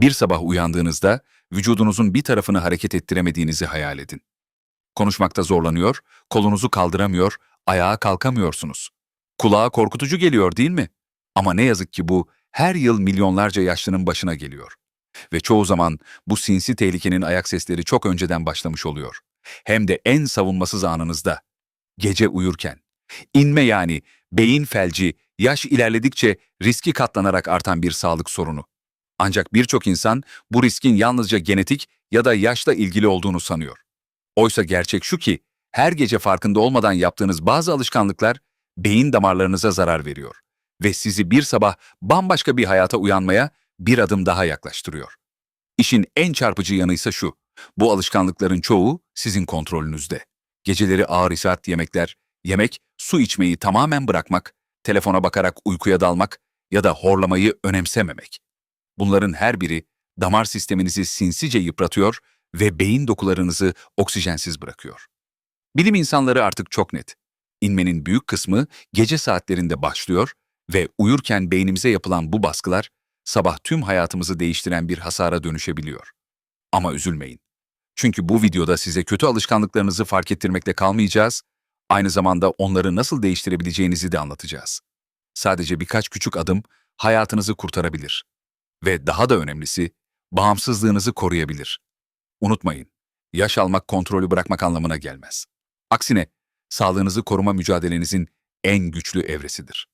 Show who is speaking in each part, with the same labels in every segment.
Speaker 1: Bir sabah uyandığınızda vücudunuzun bir tarafını hareket ettiremediğinizi hayal edin. Konuşmakta zorlanıyor, kolunuzu kaldıramıyor, ayağa kalkamıyorsunuz. Kulağa korkutucu geliyor değil mi? Ama ne yazık ki bu her yıl milyonlarca yaşlının başına geliyor. Ve çoğu zaman bu sinsi tehlikenin ayak sesleri çok önceden başlamış oluyor. Hem de en savunmasız anınızda. Gece uyurken. İnme yani beyin felci, yaş ilerledikçe riski katlanarak artan bir sağlık sorunu. Ancak birçok insan bu riskin yalnızca genetik ya da yaşla ilgili olduğunu sanıyor. Oysa gerçek şu ki, her gece farkında olmadan yaptığınız bazı alışkanlıklar beyin damarlarınıza zarar veriyor ve sizi bir sabah bambaşka bir hayata uyanmaya bir adım daha yaklaştırıyor. İşin en çarpıcı yanı ise şu, bu alışkanlıkların çoğu sizin kontrolünüzde. Geceleri ağır işaret yemekler, yemek, su içmeyi tamamen bırakmak, telefona bakarak uykuya dalmak ya da horlamayı önemsememek. Bunların her biri damar sisteminizi sinsice yıpratıyor ve beyin dokularınızı oksijensiz bırakıyor. Bilim insanları artık çok net. İnmenin büyük kısmı gece saatlerinde başlıyor ve uyurken beynimize yapılan bu baskılar sabah tüm hayatımızı değiştiren bir hasara dönüşebiliyor. Ama üzülmeyin. Çünkü bu videoda size kötü alışkanlıklarınızı fark ettirmekle kalmayacağız, aynı zamanda onları nasıl değiştirebileceğinizi de anlatacağız. Sadece birkaç küçük adım hayatınızı kurtarabilir. Ve daha da önemlisi, bağımsızlığınızı koruyabilir. Unutmayın, yaş almak kontrolü bırakmak anlamına gelmez. Aksine, sağlığınızı koruma mücadelenizin en güçlü evresidir.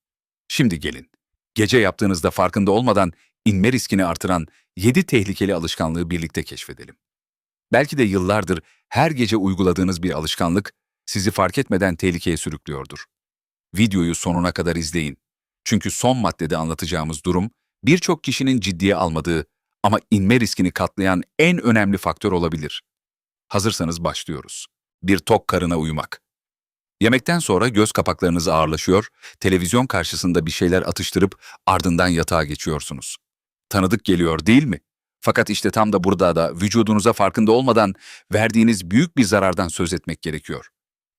Speaker 1: Şimdi gelin, gece yaptığınızda farkında olmadan inme riskini artıran 7 tehlikeli alışkanlığı birlikte keşfedelim. Belki de yıllardır her gece uyguladığınız bir alışkanlık sizi fark etmeden tehlikeye sürüklüyordur. Videoyu sonuna kadar izleyin. Çünkü son maddede anlatacağımız durum birçok kişinin ciddiye almadığı ama inme riskini katlayan en önemli faktör olabilir. Hazırsanız başlıyoruz. Bir tok karına uyumak. Yemekten sonra göz kapaklarınız ağırlaşıyor, televizyon karşısında bir şeyler atıştırıp ardından yatağa geçiyorsunuz. Tanıdık geliyor değil mi? Fakat işte tam da burada da vücudunuza farkında olmadan verdiğiniz büyük bir zarardan söz etmek gerekiyor.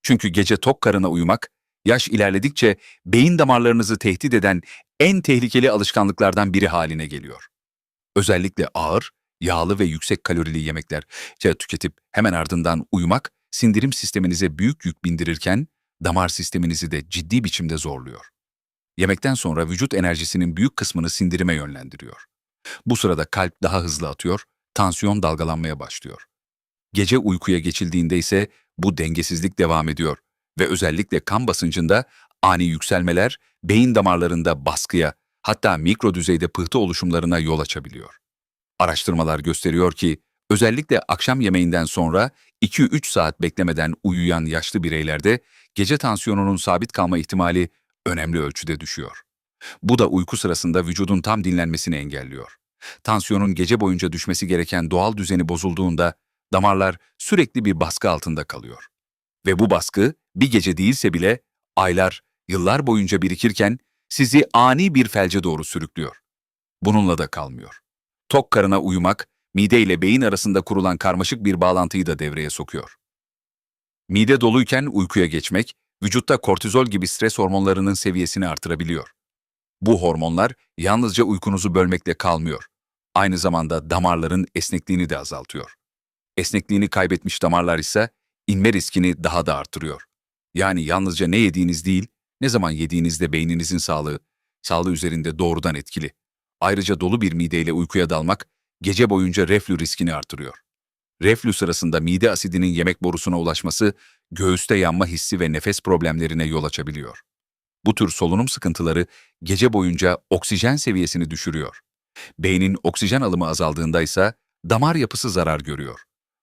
Speaker 1: Çünkü gece tok karına uyumak, yaş ilerledikçe beyin damarlarınızı tehdit eden en tehlikeli alışkanlıklardan biri haline geliyor. Özellikle ağır, yağlı ve yüksek kalorili yemekler tüketip hemen ardından uyumak, sindirim sisteminize büyük yük bindirirken damar sisteminizi de ciddi biçimde zorluyor. Yemekten sonra vücut enerjisinin büyük kısmını sindirime yönlendiriyor. Bu sırada kalp daha hızlı atıyor, tansiyon dalgalanmaya başlıyor. Gece uykuya geçildiğinde ise bu dengesizlik devam ediyor ve özellikle kan basıncında ani yükselmeler beyin damarlarında baskıya, hatta mikro düzeyde pıhtı oluşumlarına yol açabiliyor. Araştırmalar gösteriyor ki özellikle akşam yemeğinden sonra 2-3 saat beklemeden uyuyan yaşlı bireylerde gece tansiyonunun sabit kalma ihtimali önemli ölçüde düşüyor. Bu da uyku sırasında vücudun tam dinlenmesini engelliyor. Tansiyonun gece boyunca düşmesi gereken doğal düzeni bozulduğunda damarlar sürekli bir baskı altında kalıyor. Ve bu baskı bir gece değilse bile aylar, yıllar boyunca birikirken sizi ani bir felce doğru sürüklüyor. Bununla da kalmıyor. Tok karına uyumak, mide ile beyin arasında kurulan karmaşık bir bağlantıyı da devreye sokuyor. Mide doluyken uykuya geçmek, vücutta kortizol gibi stres hormonlarının seviyesini artırabiliyor. Bu hormonlar yalnızca uykunuzu bölmekle kalmıyor. Aynı zamanda damarların esnekliğini de azaltıyor. Esnekliğini kaybetmiş damarlar ise inme riskini daha da artırıyor. Yani yalnızca ne yediğiniz değil, ne zaman yediğinizde beyninizin sağlığı, sağlığı üzerinde doğrudan etkili. Ayrıca dolu bir mideyle uykuya dalmak, gece boyunca reflü riskini artırıyor. Reflü sırasında mide asidinin yemek borusuna ulaşması, göğüste yanma hissi ve nefes problemlerine yol açabiliyor. Bu tür solunum sıkıntıları gece boyunca oksijen seviyesini düşürüyor. Beynin oksijen alımı azaldığında ise damar yapısı zarar görüyor.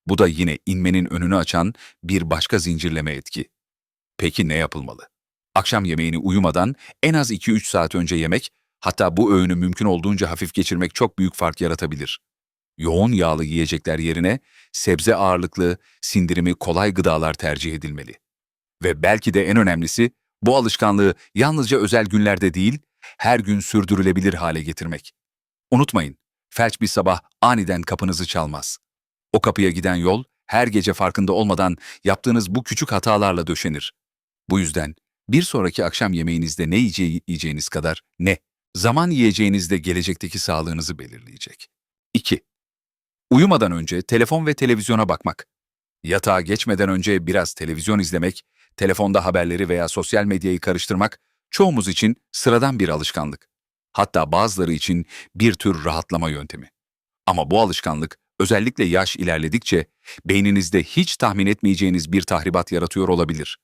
Speaker 1: Bu da yine inmenin önünü açan bir başka zincirleme etki. Peki ne yapılmalı? Akşam yemeğini uyumadan en az 2-3 saat önce yemek, hatta bu öğünü mümkün olduğunca hafif geçirmek çok büyük fark yaratabilir. Yoğun yağlı yiyecekler yerine sebze ağırlıklı, sindirimi kolay gıdalar tercih edilmeli. Ve belki de en önemlisi, bu alışkanlığı yalnızca özel günlerde değil, her gün sürdürülebilir hale getirmek. Unutmayın, felç bir sabah aniden kapınızı çalmaz. O kapıya giden yol, her gece farkında olmadan yaptığınız bu küçük hatalarla döşenir. Bu yüzden bir sonraki akşam yemeğinizde ne yiyeceği, yiyeceğiniz kadar ne, zaman yiyeceğinizde gelecekteki sağlığınızı belirleyecek. 2. Uyumadan önce telefon ve televizyona bakmak. Yatağa geçmeden önce biraz televizyon izlemek, telefonda haberleri veya sosyal medyayı karıştırmak çoğumuz için sıradan bir alışkanlık. Hatta bazıları için bir tür rahatlama yöntemi. Ama bu alışkanlık özellikle yaş ilerledikçe beyninizde hiç tahmin etmeyeceğiniz bir tahribat yaratıyor olabilir.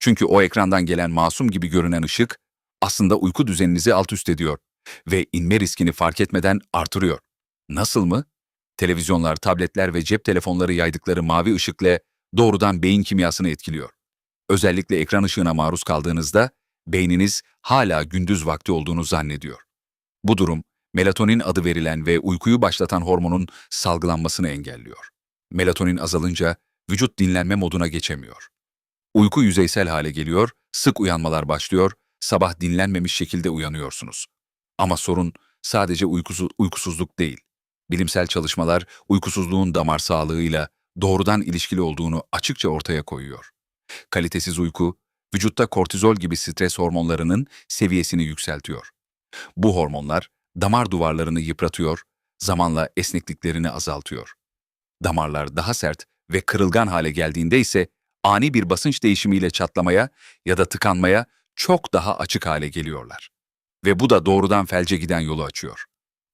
Speaker 1: Çünkü o ekrandan gelen masum gibi görünen ışık aslında uyku düzeninizi alt üst ediyor ve inme riskini fark etmeden artırıyor. Nasıl mı? Televizyonlar, tabletler ve cep telefonları yaydıkları mavi ışıkla doğrudan beyin kimyasını etkiliyor. Özellikle ekran ışığına maruz kaldığınızda beyniniz hala gündüz vakti olduğunu zannediyor. Bu durum melatonin adı verilen ve uykuyu başlatan hormonun salgılanmasını engelliyor. Melatonin azalınca vücut dinlenme moduna geçemiyor. Uyku yüzeysel hale geliyor, sık uyanmalar başlıyor, sabah dinlenmemiş şekilde uyanıyorsunuz. Ama sorun sadece uykusu, uykusuzluk değil. Bilimsel çalışmalar uykusuzluğun damar sağlığıyla doğrudan ilişkili olduğunu açıkça ortaya koyuyor. Kalitesiz uyku, vücutta kortizol gibi stres hormonlarının seviyesini yükseltiyor. Bu hormonlar damar duvarlarını yıpratıyor, zamanla esnekliklerini azaltıyor. Damarlar daha sert ve kırılgan hale geldiğinde ise ani bir basınç değişimiyle çatlamaya ya da tıkanmaya çok daha açık hale geliyorlar. Ve bu da doğrudan felce giden yolu açıyor.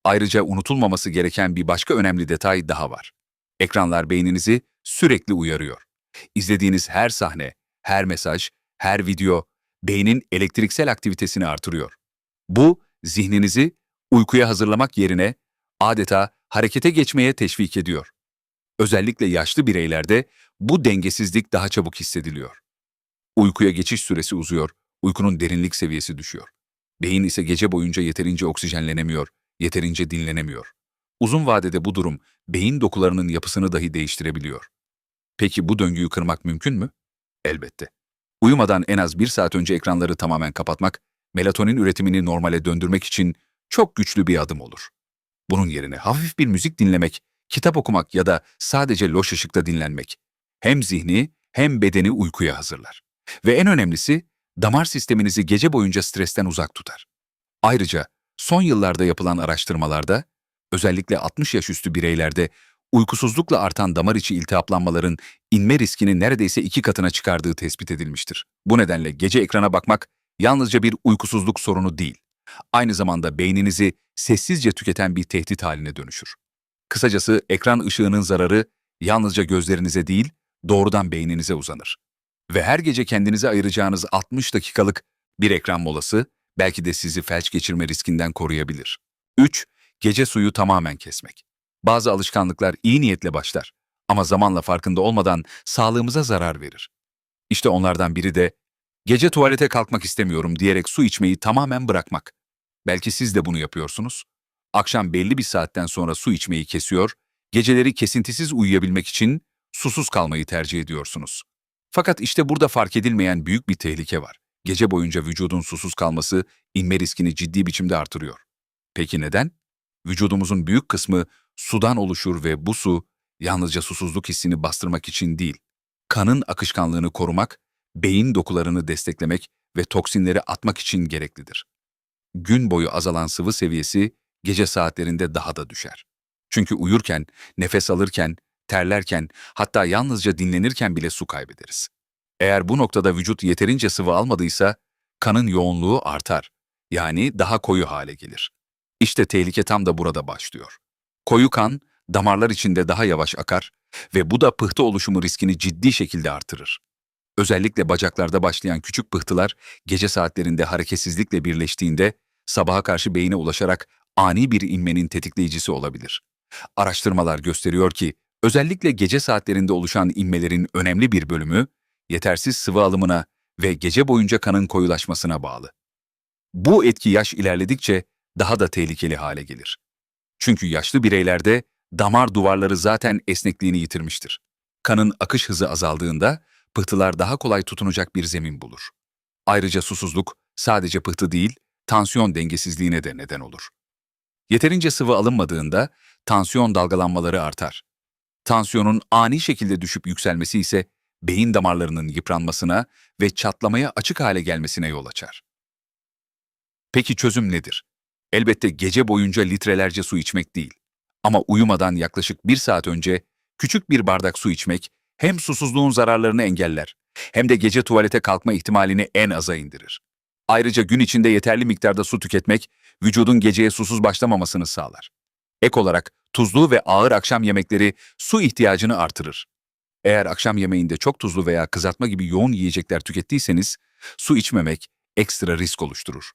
Speaker 1: Ayrıca unutulmaması gereken bir başka önemli detay daha var. Ekranlar beyninizi sürekli uyarıyor. İzlediğiniz her sahne, her mesaj, her video beynin elektriksel aktivitesini artırıyor. Bu zihninizi uykuya hazırlamak yerine adeta harekete geçmeye teşvik ediyor. Özellikle yaşlı bireylerde bu dengesizlik daha çabuk hissediliyor. Uykuya geçiş süresi uzuyor, uykunun derinlik seviyesi düşüyor. Beyin ise gece boyunca yeterince oksijenlenemiyor, yeterince dinlenemiyor. Uzun vadede bu durum beyin dokularının yapısını dahi değiştirebiliyor. Peki bu döngüyü kırmak mümkün mü? Elbette. Uyumadan en az bir saat önce ekranları tamamen kapatmak, melatonin üretimini normale döndürmek için çok güçlü bir adım olur. Bunun yerine hafif bir müzik dinlemek, kitap okumak ya da sadece loş ışıkta dinlenmek hem zihni hem bedeni uykuya hazırlar. Ve en önemlisi damar sisteminizi gece boyunca stresten uzak tutar. Ayrıca son yıllarda yapılan araştırmalarda özellikle 60 yaş üstü bireylerde uykusuzlukla artan damar içi iltihaplanmaların inme riskini neredeyse iki katına çıkardığı tespit edilmiştir. Bu nedenle gece ekrana bakmak yalnızca bir uykusuzluk sorunu değil, aynı zamanda beyninizi sessizce tüketen bir tehdit haline dönüşür. Kısacası ekran ışığının zararı yalnızca gözlerinize değil, doğrudan beyninize uzanır. Ve her gece kendinize ayıracağınız 60 dakikalık bir ekran molası belki de sizi felç geçirme riskinden koruyabilir. 3. Gece suyu tamamen kesmek. Bazı alışkanlıklar iyi niyetle başlar ama zamanla farkında olmadan sağlığımıza zarar verir. İşte onlardan biri de gece tuvalete kalkmak istemiyorum diyerek su içmeyi tamamen bırakmak. Belki siz de bunu yapıyorsunuz. Akşam belli bir saatten sonra su içmeyi kesiyor, geceleri kesintisiz uyuyabilmek için susuz kalmayı tercih ediyorsunuz. Fakat işte burada fark edilmeyen büyük bir tehlike var. Gece boyunca vücudun susuz kalması inme riskini ciddi biçimde artırıyor. Peki neden? Vücudumuzun büyük kısmı sudan oluşur ve bu su yalnızca susuzluk hissini bastırmak için değil, kanın akışkanlığını korumak, beyin dokularını desteklemek ve toksinleri atmak için gereklidir. Gün boyu azalan sıvı seviyesi gece saatlerinde daha da düşer. Çünkü uyurken, nefes alırken, terlerken, hatta yalnızca dinlenirken bile su kaybederiz. Eğer bu noktada vücut yeterince sıvı almadıysa, kanın yoğunluğu artar. Yani daha koyu hale gelir. İşte tehlike tam da burada başlıyor. Koyu kan, damarlar içinde daha yavaş akar ve bu da pıhtı oluşumu riskini ciddi şekilde artırır. Özellikle bacaklarda başlayan küçük pıhtılar gece saatlerinde hareketsizlikle birleştiğinde sabaha karşı beyine ulaşarak ani bir inmenin tetikleyicisi olabilir. Araştırmalar gösteriyor ki özellikle gece saatlerinde oluşan inmelerin önemli bir bölümü yetersiz sıvı alımına ve gece boyunca kanın koyulaşmasına bağlı. Bu etki yaş ilerledikçe daha da tehlikeli hale gelir. Çünkü yaşlı bireylerde damar duvarları zaten esnekliğini yitirmiştir. Kanın akış hızı azaldığında pıhtılar daha kolay tutunacak bir zemin bulur. Ayrıca susuzluk sadece pıhtı değil, tansiyon dengesizliğine de neden olur. Yeterince sıvı alınmadığında tansiyon dalgalanmaları artar. Tansiyonun ani şekilde düşüp yükselmesi ise beyin damarlarının yıpranmasına ve çatlamaya açık hale gelmesine yol açar. Peki çözüm nedir? Elbette gece boyunca litrelerce su içmek değil. Ama uyumadan yaklaşık bir saat önce küçük bir bardak su içmek hem susuzluğun zararlarını engeller hem de gece tuvalete kalkma ihtimalini en aza indirir. Ayrıca gün içinde yeterli miktarda su tüketmek vücudun geceye susuz başlamamasını sağlar. Ek olarak tuzlu ve ağır akşam yemekleri su ihtiyacını artırır. Eğer akşam yemeğinde çok tuzlu veya kızartma gibi yoğun yiyecekler tükettiyseniz, su içmemek ekstra risk oluşturur.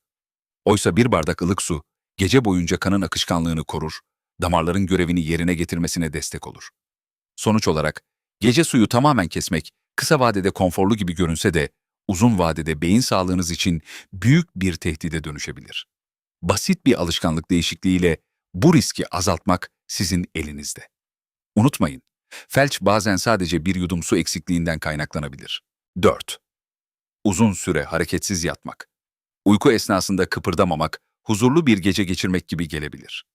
Speaker 1: Oysa bir bardak ılık su, gece boyunca kanın akışkanlığını korur, damarların görevini yerine getirmesine destek olur. Sonuç olarak, gece suyu tamamen kesmek, kısa vadede konforlu gibi görünse de, uzun vadede beyin sağlığınız için büyük bir tehdide dönüşebilir. Basit bir alışkanlık değişikliğiyle bu riski azaltmak sizin elinizde. Unutmayın, felç bazen sadece bir yudum su eksikliğinden kaynaklanabilir. 4. Uzun süre hareketsiz yatmak. Uyku esnasında kıpırdamamak, huzurlu bir gece geçirmek gibi gelebilir.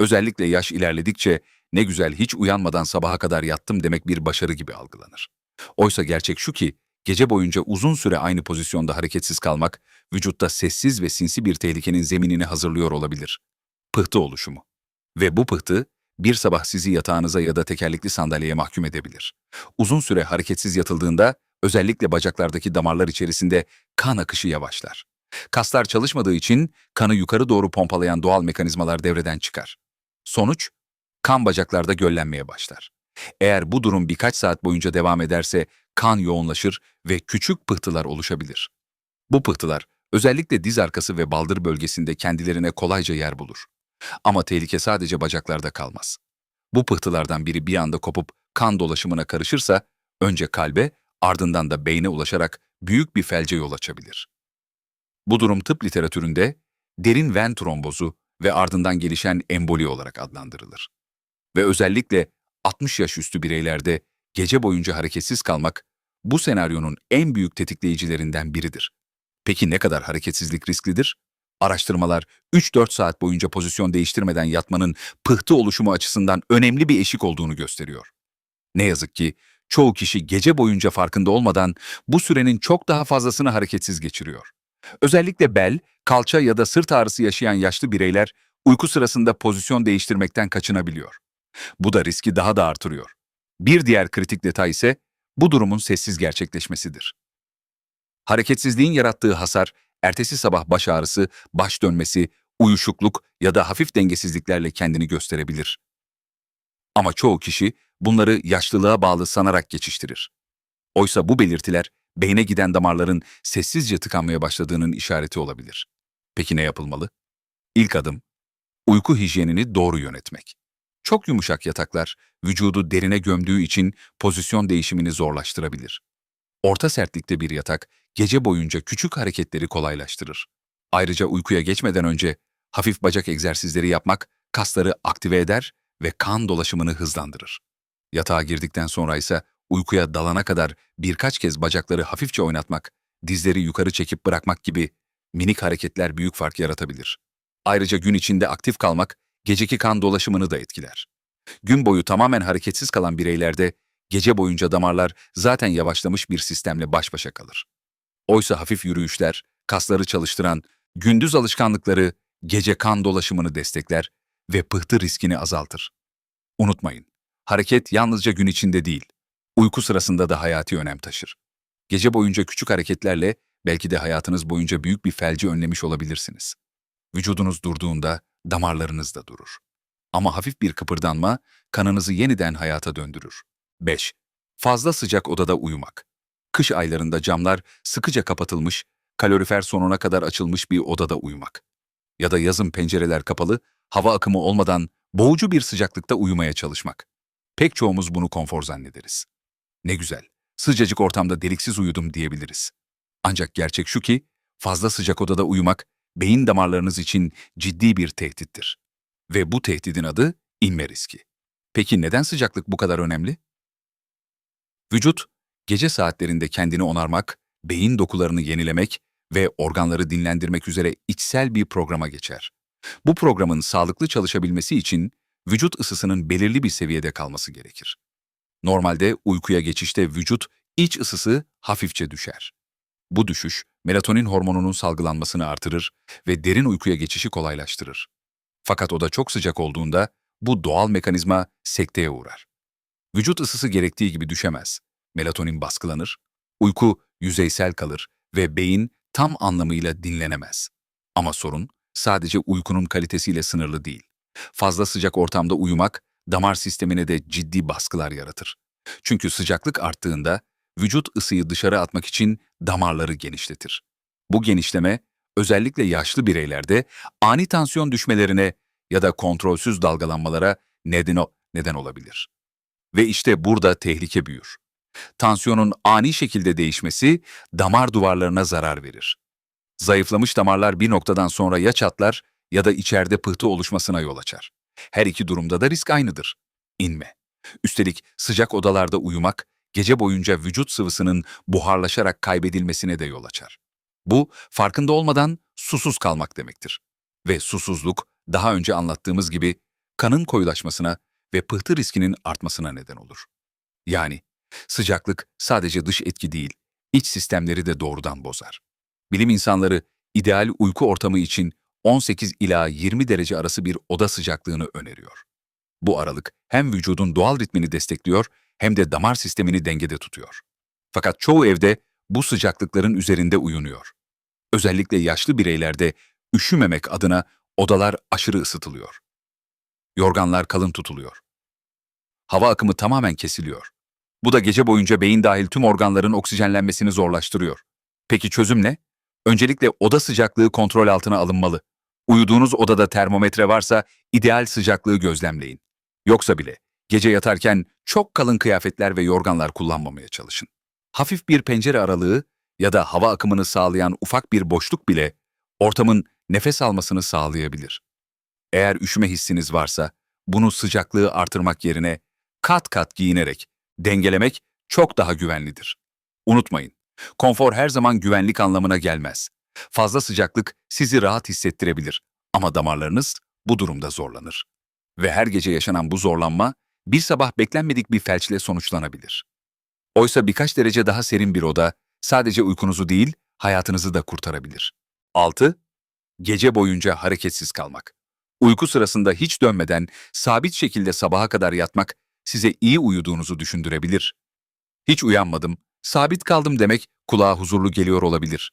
Speaker 1: Özellikle yaş ilerledikçe ne güzel hiç uyanmadan sabaha kadar yattım demek bir başarı gibi algılanır. Oysa gerçek şu ki, gece boyunca uzun süre aynı pozisyonda hareketsiz kalmak, vücutta sessiz ve sinsi bir tehlikenin zeminini hazırlıyor olabilir. Pıhtı oluşumu. Ve bu pıhtı, bir sabah sizi yatağınıza ya da tekerlekli sandalyeye mahkum edebilir. Uzun süre hareketsiz yatıldığında, özellikle bacaklardaki damarlar içerisinde kan akışı yavaşlar. Kaslar çalışmadığı için kanı yukarı doğru pompalayan doğal mekanizmalar devreden çıkar. Sonuç, kan bacaklarda göllenmeye başlar. Eğer bu durum birkaç saat boyunca devam ederse kan yoğunlaşır ve küçük pıhtılar oluşabilir. Bu pıhtılar özellikle diz arkası ve baldır bölgesinde kendilerine kolayca yer bulur. Ama tehlike sadece bacaklarda kalmaz. Bu pıhtılardan biri bir anda kopup kan dolaşımına karışırsa önce kalbe ardından da beyne ulaşarak büyük bir felce yol açabilir. Bu durum tıp literatüründe derin ven trombozu ve ardından gelişen emboli olarak adlandırılır. Ve özellikle 60 yaş üstü bireylerde gece boyunca hareketsiz kalmak bu senaryonun en büyük tetikleyicilerinden biridir. Peki ne kadar hareketsizlik risklidir? Araştırmalar 3-4 saat boyunca pozisyon değiştirmeden yatmanın pıhtı oluşumu açısından önemli bir eşik olduğunu gösteriyor. Ne yazık ki çoğu kişi gece boyunca farkında olmadan bu sürenin çok daha fazlasını hareketsiz geçiriyor. Özellikle bel, kalça ya da sırt ağrısı yaşayan yaşlı bireyler uyku sırasında pozisyon değiştirmekten kaçınabiliyor. Bu da riski daha da artırıyor. Bir diğer kritik detay ise bu durumun sessiz gerçekleşmesidir. Hareketsizliğin yarattığı hasar, ertesi sabah baş ağrısı, baş dönmesi, uyuşukluk ya da hafif dengesizliklerle kendini gösterebilir. Ama çoğu kişi bunları yaşlılığa bağlı sanarak geçiştirir. Oysa bu belirtiler beyne giden damarların sessizce tıkanmaya başladığının işareti olabilir. Peki ne yapılmalı? İlk adım, uyku hijyenini doğru yönetmek. Çok yumuşak yataklar, vücudu derine gömdüğü için pozisyon değişimini zorlaştırabilir. Orta sertlikte bir yatak, gece boyunca küçük hareketleri kolaylaştırır. Ayrıca uykuya geçmeden önce hafif bacak egzersizleri yapmak kasları aktive eder ve kan dolaşımını hızlandırır. Yatağa girdikten sonra ise uykuya dalana kadar birkaç kez bacakları hafifçe oynatmak, dizleri yukarı çekip bırakmak gibi minik hareketler büyük fark yaratabilir. Ayrıca gün içinde aktif kalmak geceki kan dolaşımını da etkiler. Gün boyu tamamen hareketsiz kalan bireylerde gece boyunca damarlar zaten yavaşlamış bir sistemle baş başa kalır. Oysa hafif yürüyüşler, kasları çalıştıran, gündüz alışkanlıkları gece kan dolaşımını destekler ve pıhtı riskini azaltır. Unutmayın, hareket yalnızca gün içinde değil, uyku sırasında da hayati önem taşır. Gece boyunca küçük hareketlerle belki de hayatınız boyunca büyük bir felci önlemiş olabilirsiniz. Vücudunuz durduğunda damarlarınız da durur. Ama hafif bir kıpırdanma kanınızı yeniden hayata döndürür. 5. Fazla sıcak odada uyumak. Kış aylarında camlar sıkıca kapatılmış, kalorifer sonuna kadar açılmış bir odada uyumak. Ya da yazın pencereler kapalı, hava akımı olmadan boğucu bir sıcaklıkta uyumaya çalışmak. Pek çoğumuz bunu konfor zannederiz. Ne güzel, sıcacık ortamda deliksiz uyudum diyebiliriz. Ancak gerçek şu ki, fazla sıcak odada uyumak, beyin damarlarınız için ciddi bir tehdittir. Ve bu tehdidin adı inme riski. Peki neden sıcaklık bu kadar önemli? Vücut, gece saatlerinde kendini onarmak, beyin dokularını yenilemek ve organları dinlendirmek üzere içsel bir programa geçer. Bu programın sağlıklı çalışabilmesi için vücut ısısının belirli bir seviyede kalması gerekir. Normalde uykuya geçişte vücut iç ısısı hafifçe düşer. Bu düşüş, melatonin hormonunun salgılanmasını artırır ve derin uykuya geçişi kolaylaştırır. Fakat oda çok sıcak olduğunda bu doğal mekanizma sekteye uğrar. Vücut ısısı gerektiği gibi düşemez. Melatonin baskılanır, uyku yüzeysel kalır ve beyin tam anlamıyla dinlenemez. Ama sorun sadece uykunun kalitesiyle sınırlı değil. Fazla sıcak ortamda uyumak damar sistemine de ciddi baskılar yaratır. Çünkü sıcaklık arttığında vücut ısıyı dışarı atmak için damarları genişletir. Bu genişleme özellikle yaşlı bireylerde ani tansiyon düşmelerine ya da kontrolsüz dalgalanmalara neden, neden olabilir. Ve işte burada tehlike büyür. Tansiyonun ani şekilde değişmesi damar duvarlarına zarar verir. Zayıflamış damarlar bir noktadan sonra ya çatlar ya da içeride pıhtı oluşmasına yol açar. Her iki durumda da risk aynıdır. İnme. Üstelik sıcak odalarda uyumak, gece boyunca vücut sıvısının buharlaşarak kaybedilmesine de yol açar. Bu, farkında olmadan susuz kalmak demektir. Ve susuzluk, daha önce anlattığımız gibi kanın koyulaşmasına ve pıhtı riskinin artmasına neden olur. Yani sıcaklık sadece dış etki değil, iç sistemleri de doğrudan bozar. Bilim insanları ideal uyku ortamı için 18 ila 20 derece arası bir oda sıcaklığını öneriyor. Bu aralık hem vücudun doğal ritmini destekliyor hem de damar sistemini dengede tutuyor. Fakat çoğu evde bu sıcaklıkların üzerinde uyunuyor. Özellikle yaşlı bireylerde üşümemek adına odalar aşırı ısıtılıyor. Yorganlar kalın tutuluyor. Hava akımı tamamen kesiliyor. Bu da gece boyunca beyin dahil tüm organların oksijenlenmesini zorlaştırıyor. Peki çözüm ne? Öncelikle oda sıcaklığı kontrol altına alınmalı. Uyuduğunuz odada termometre varsa ideal sıcaklığı gözlemleyin. Yoksa bile gece yatarken çok kalın kıyafetler ve yorganlar kullanmamaya çalışın. Hafif bir pencere aralığı ya da hava akımını sağlayan ufak bir boşluk bile ortamın nefes almasını sağlayabilir. Eğer üşüme hissiniz varsa bunu sıcaklığı artırmak yerine kat kat giyinerek dengelemek çok daha güvenlidir. Unutmayın, konfor her zaman güvenlik anlamına gelmez. Fazla sıcaklık sizi rahat hissettirebilir ama damarlarınız bu durumda zorlanır. Ve her gece yaşanan bu zorlanma bir sabah beklenmedik bir felçle sonuçlanabilir. Oysa birkaç derece daha serin bir oda sadece uykunuzu değil, hayatınızı da kurtarabilir. 6. Gece boyunca hareketsiz kalmak. Uyku sırasında hiç dönmeden sabit şekilde sabaha kadar yatmak size iyi uyuduğunuzu düşündürebilir. Hiç uyanmadım, sabit kaldım demek kulağa huzurlu geliyor olabilir.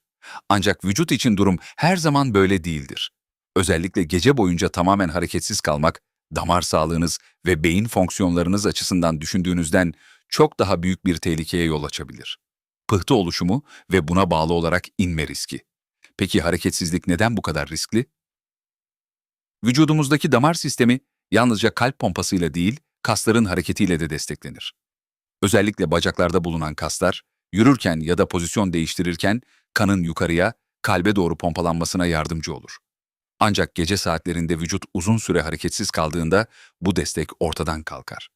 Speaker 1: Ancak vücut için durum her zaman böyle değildir. Özellikle gece boyunca tamamen hareketsiz kalmak, damar sağlığınız ve beyin fonksiyonlarınız açısından düşündüğünüzden çok daha büyük bir tehlikeye yol açabilir. Pıhtı oluşumu ve buna bağlı olarak inme riski. Peki hareketsizlik neden bu kadar riskli? Vücudumuzdaki damar sistemi yalnızca kalp pompasıyla değil, kasların hareketiyle de desteklenir. Özellikle bacaklarda bulunan kaslar, yürürken ya da pozisyon değiştirirken kanın yukarıya, kalbe doğru pompalanmasına yardımcı olur. Ancak gece saatlerinde vücut uzun süre hareketsiz kaldığında bu destek ortadan kalkar.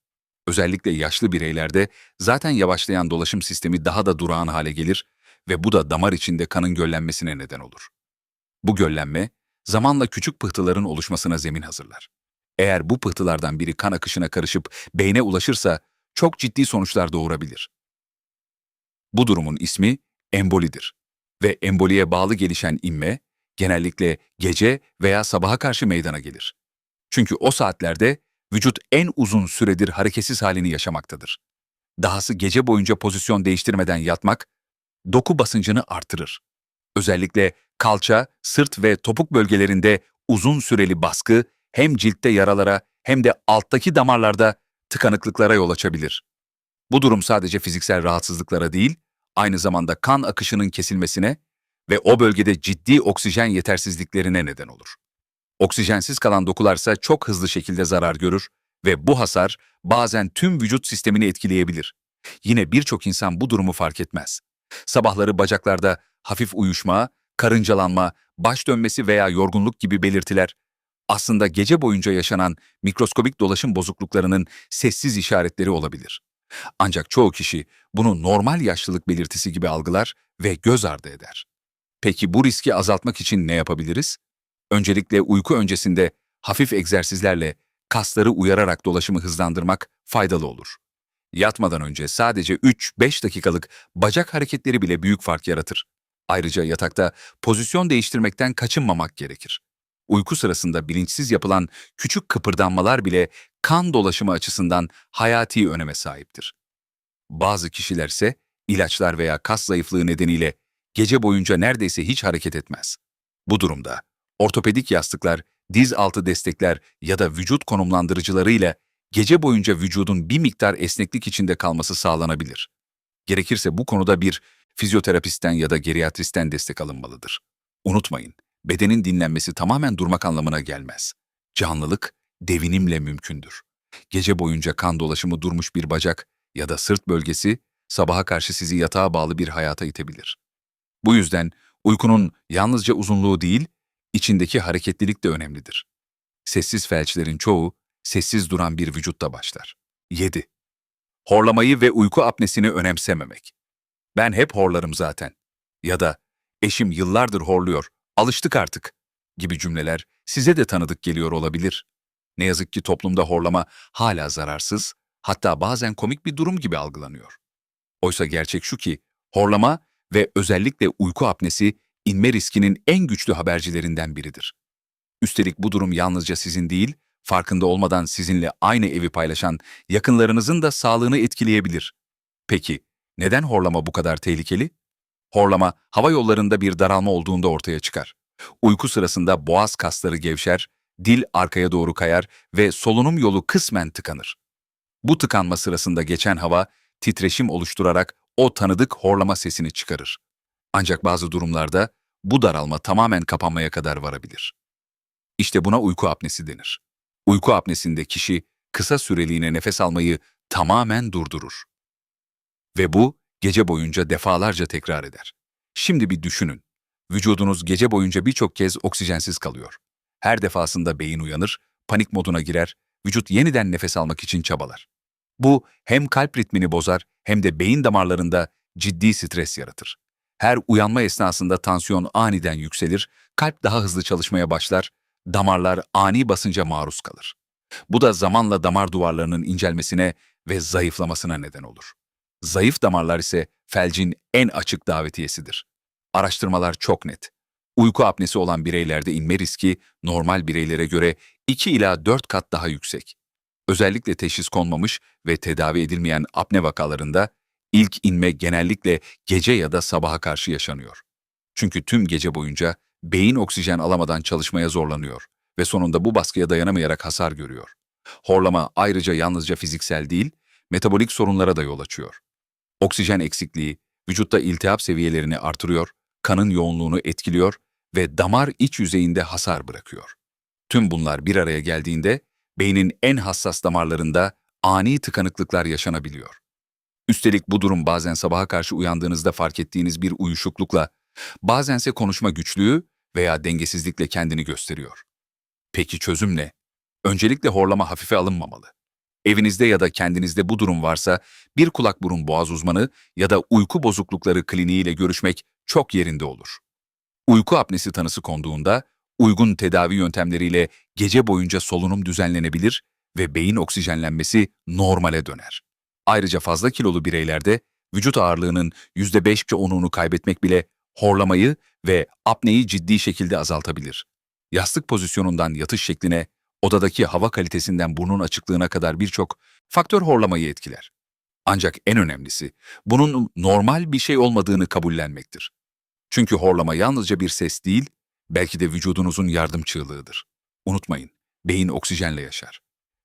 Speaker 1: Özellikle yaşlı bireylerde zaten yavaşlayan dolaşım sistemi daha da durağan hale gelir ve bu da damar içinde kanın göllenmesine neden olur. Bu göllenme, zamanla küçük pıhtıların oluşmasına zemin hazırlar. Eğer bu pıhtılardan biri kan akışına karışıp beyne ulaşırsa çok ciddi sonuçlar doğurabilir. Bu durumun ismi embolidir ve emboliye bağlı gelişen inme genellikle gece veya sabaha karşı meydana gelir. Çünkü o saatlerde vücut en uzun süredir hareketsiz halini yaşamaktadır. Dahası gece boyunca pozisyon değiştirmeden yatmak doku basıncını artırır. Özellikle kalça, sırt ve topuk bölgelerinde uzun süreli baskı hem ciltte yaralara hem de alttaki damarlarda tıkanıklıklara yol açabilir. Bu durum sadece fiziksel rahatsızlıklara değil, aynı zamanda kan akışının kesilmesine ve o bölgede ciddi oksijen yetersizliklerine neden olur. Oksijensiz kalan dokularsa çok hızlı şekilde zarar görür ve bu hasar bazen tüm vücut sistemini etkileyebilir. Yine birçok insan bu durumu fark etmez. Sabahları bacaklarda hafif uyuşma, karıncalanma, baş dönmesi veya yorgunluk gibi belirtiler aslında gece boyunca yaşanan mikroskobik dolaşım bozukluklarının sessiz işaretleri olabilir. Ancak çoğu kişi bunu normal yaşlılık belirtisi gibi algılar ve göz ardı eder. Peki bu riski azaltmak için ne yapabiliriz? Öncelikle uyku öncesinde hafif egzersizlerle kasları uyararak dolaşımı hızlandırmak faydalı olur. Yatmadan önce sadece 3-5 dakikalık bacak hareketleri bile büyük fark yaratır. Ayrıca yatakta pozisyon değiştirmekten kaçınmamak gerekir. Uyku sırasında bilinçsiz yapılan küçük kıpırdanmalar bile kan dolaşımı açısından hayati öneme sahiptir. Bazı kişiler ise ilaçlar veya kas zayıflığı nedeniyle gece boyunca neredeyse hiç hareket etmez. Bu durumda ortopedik yastıklar, diz altı destekler ya da vücut konumlandırıcılarıyla gece boyunca vücudun bir miktar esneklik içinde kalması sağlanabilir. Gerekirse bu konuda bir fizyoterapistten ya da geriatristen destek alınmalıdır. Unutmayın, bedenin dinlenmesi tamamen durmak anlamına gelmez. Canlılık devinimle mümkündür. Gece boyunca kan dolaşımı durmuş bir bacak ya da sırt bölgesi sabaha karşı sizi yatağa bağlı bir hayata itebilir. Bu yüzden uykunun yalnızca uzunluğu değil, içindeki hareketlilik de önemlidir. Sessiz felçlerin çoğu sessiz duran bir vücutta başlar. 7. Horlamayı ve uyku apnesini önemsememek. Ben hep horlarım zaten. Ya da eşim yıllardır horluyor, alıştık artık gibi cümleler size de tanıdık geliyor olabilir. Ne yazık ki toplumda horlama hala zararsız, hatta bazen komik bir durum gibi algılanıyor. Oysa gerçek şu ki, horlama ve özellikle uyku apnesi inme riskinin en güçlü habercilerinden biridir. Üstelik bu durum yalnızca sizin değil, farkında olmadan sizinle aynı evi paylaşan yakınlarınızın da sağlığını etkileyebilir. Peki, neden horlama bu kadar tehlikeli? Horlama, hava yollarında bir daralma olduğunda ortaya çıkar. Uyku sırasında boğaz kasları gevşer, dil arkaya doğru kayar ve solunum yolu kısmen tıkanır. Bu tıkanma sırasında geçen hava titreşim oluşturarak o tanıdık horlama sesini çıkarır. Ancak bazı durumlarda bu daralma tamamen kapanmaya kadar varabilir. İşte buna uyku apnesi denir. Uyku apnesinde kişi kısa süreliğine nefes almayı tamamen durdurur. Ve bu gece boyunca defalarca tekrar eder. Şimdi bir düşünün. Vücudunuz gece boyunca birçok kez oksijensiz kalıyor. Her defasında beyin uyanır, panik moduna girer, vücut yeniden nefes almak için çabalar. Bu hem kalp ritmini bozar hem de beyin damarlarında ciddi stres yaratır. Her uyanma esnasında tansiyon aniden yükselir, kalp daha hızlı çalışmaya başlar, damarlar ani basınca maruz kalır. Bu da zamanla damar duvarlarının incelmesine ve zayıflamasına neden olur. Zayıf damarlar ise felcin en açık davetiyesidir. Araştırmalar çok net. Uyku apnesi olan bireylerde inme riski normal bireylere göre 2 ila 4 kat daha yüksek. Özellikle teşhis konmamış ve tedavi edilmeyen apne vakalarında ilk inme genellikle gece ya da sabaha karşı yaşanıyor. Çünkü tüm gece boyunca beyin oksijen alamadan çalışmaya zorlanıyor ve sonunda bu baskıya dayanamayarak hasar görüyor. Horlama ayrıca yalnızca fiziksel değil, metabolik sorunlara da yol açıyor. Oksijen eksikliği vücutta iltihap seviyelerini artırıyor, kanın yoğunluğunu etkiliyor ve damar iç yüzeyinde hasar bırakıyor. Tüm bunlar bir araya geldiğinde beynin en hassas damarlarında ani tıkanıklıklar yaşanabiliyor. Üstelik bu durum bazen sabaha karşı uyandığınızda fark ettiğiniz bir uyuşuklukla, bazense konuşma güçlüğü veya dengesizlikle kendini gösteriyor. Peki çözüm ne? Öncelikle horlama hafife alınmamalı. Evinizde ya da kendinizde bu durum varsa bir kulak burun boğaz uzmanı ya da uyku bozuklukları kliniğiyle görüşmek çok yerinde olur. Uyku apnesi tanısı konduğunda uygun tedavi yöntemleriyle gece boyunca solunum düzenlenebilir ve beyin oksijenlenmesi normale döner. Ayrıca fazla kilolu bireylerde vücut ağırlığının %5-10'unu kaybetmek bile horlamayı ve apneyi ciddi şekilde azaltabilir. Yastık pozisyonundan yatış şekline, odadaki hava kalitesinden burnun açıklığına kadar birçok faktör horlamayı etkiler. Ancak en önemlisi bunun normal bir şey olmadığını kabullenmektir. Çünkü horlama yalnızca bir ses değil, belki de vücudunuzun yardım çığlığıdır. Unutmayın, beyin oksijenle yaşar.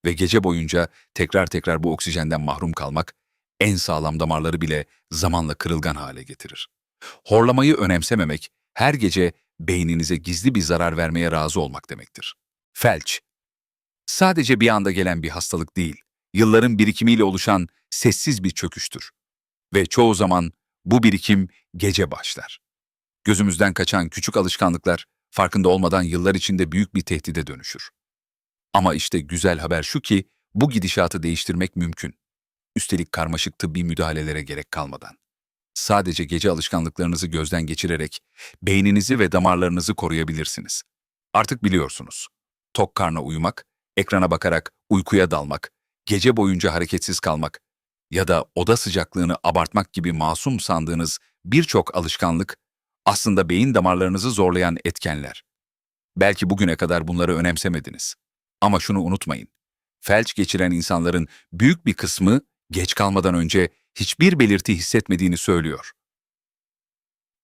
Speaker 1: Ve gece boyunca tekrar tekrar bu oksijenden mahrum kalmak, en sağlam damarları bile zamanla kırılgan hale getirir. Horlamayı önemsememek, her gece beyninize gizli bir zarar vermeye razı olmak demektir. Felç Sadece bir anda gelen bir hastalık değil, yılların birikimiyle oluşan sessiz bir çöküştür. Ve çoğu zaman bu birikim gece başlar. Gözümüzden kaçan küçük alışkanlıklar farkında olmadan yıllar içinde büyük bir tehdide dönüşür. Ama işte güzel haber şu ki bu gidişatı değiştirmek mümkün. Üstelik karmaşık tıbbi müdahalelere gerek kalmadan. Sadece gece alışkanlıklarınızı gözden geçirerek beyninizi ve damarlarınızı koruyabilirsiniz. Artık biliyorsunuz. Tok karna uyumak, ekrana bakarak uykuya dalmak, gece boyunca hareketsiz kalmak ya da oda sıcaklığını abartmak gibi masum sandığınız birçok alışkanlık aslında beyin damarlarınızı zorlayan etkenler. Belki bugüne kadar bunları önemsemediniz. Ama şunu unutmayın. Felç geçiren insanların büyük bir kısmı geç kalmadan önce hiçbir belirti hissetmediğini söylüyor.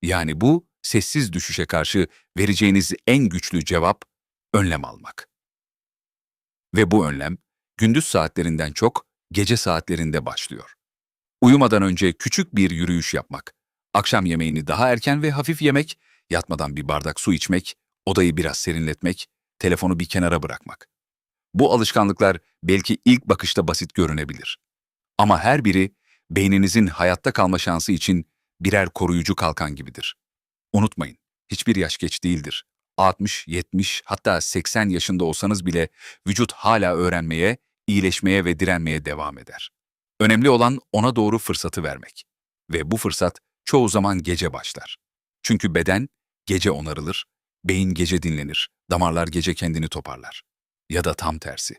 Speaker 1: Yani bu sessiz düşüşe karşı vereceğiniz en güçlü cevap önlem almak. Ve bu önlem gündüz saatlerinden çok gece saatlerinde başlıyor. Uyumadan önce küçük bir yürüyüş yapmak, akşam yemeğini daha erken ve hafif yemek, yatmadan bir bardak su içmek, odayı biraz serinletmek, telefonu bir kenara bırakmak. Bu alışkanlıklar belki ilk bakışta basit görünebilir. Ama her biri beyninizin hayatta kalma şansı için birer koruyucu kalkan gibidir. Unutmayın, hiçbir yaş geç değildir. 60, 70 hatta 80 yaşında olsanız bile vücut hala öğrenmeye, iyileşmeye ve direnmeye devam eder. Önemli olan ona doğru fırsatı vermek. Ve bu fırsat çoğu zaman gece başlar. Çünkü beden gece onarılır, beyin gece dinlenir, damarlar gece kendini toparlar. Ya da tam tersi.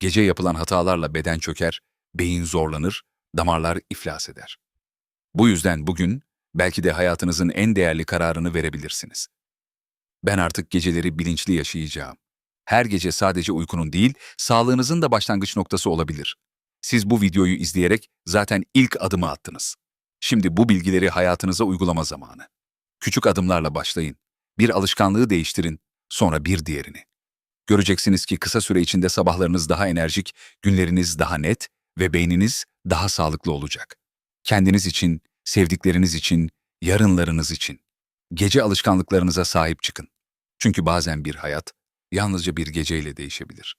Speaker 1: Gece yapılan hatalarla beden çöker, beyin zorlanır, damarlar iflas eder. Bu yüzden bugün belki de hayatınızın en değerli kararını verebilirsiniz. Ben artık geceleri bilinçli yaşayacağım. Her gece sadece uykunun değil, sağlığınızın da başlangıç noktası olabilir. Siz bu videoyu izleyerek zaten ilk adımı attınız. Şimdi bu bilgileri hayatınıza uygulama zamanı. Küçük adımlarla başlayın. Bir alışkanlığı değiştirin, sonra bir diğerini. Göreceksiniz ki kısa süre içinde sabahlarınız daha enerjik, günleriniz daha net ve beyniniz daha sağlıklı olacak. Kendiniz için, sevdikleriniz için, yarınlarınız için. Gece alışkanlıklarınıza sahip çıkın. Çünkü bazen bir hayat yalnızca bir geceyle değişebilir.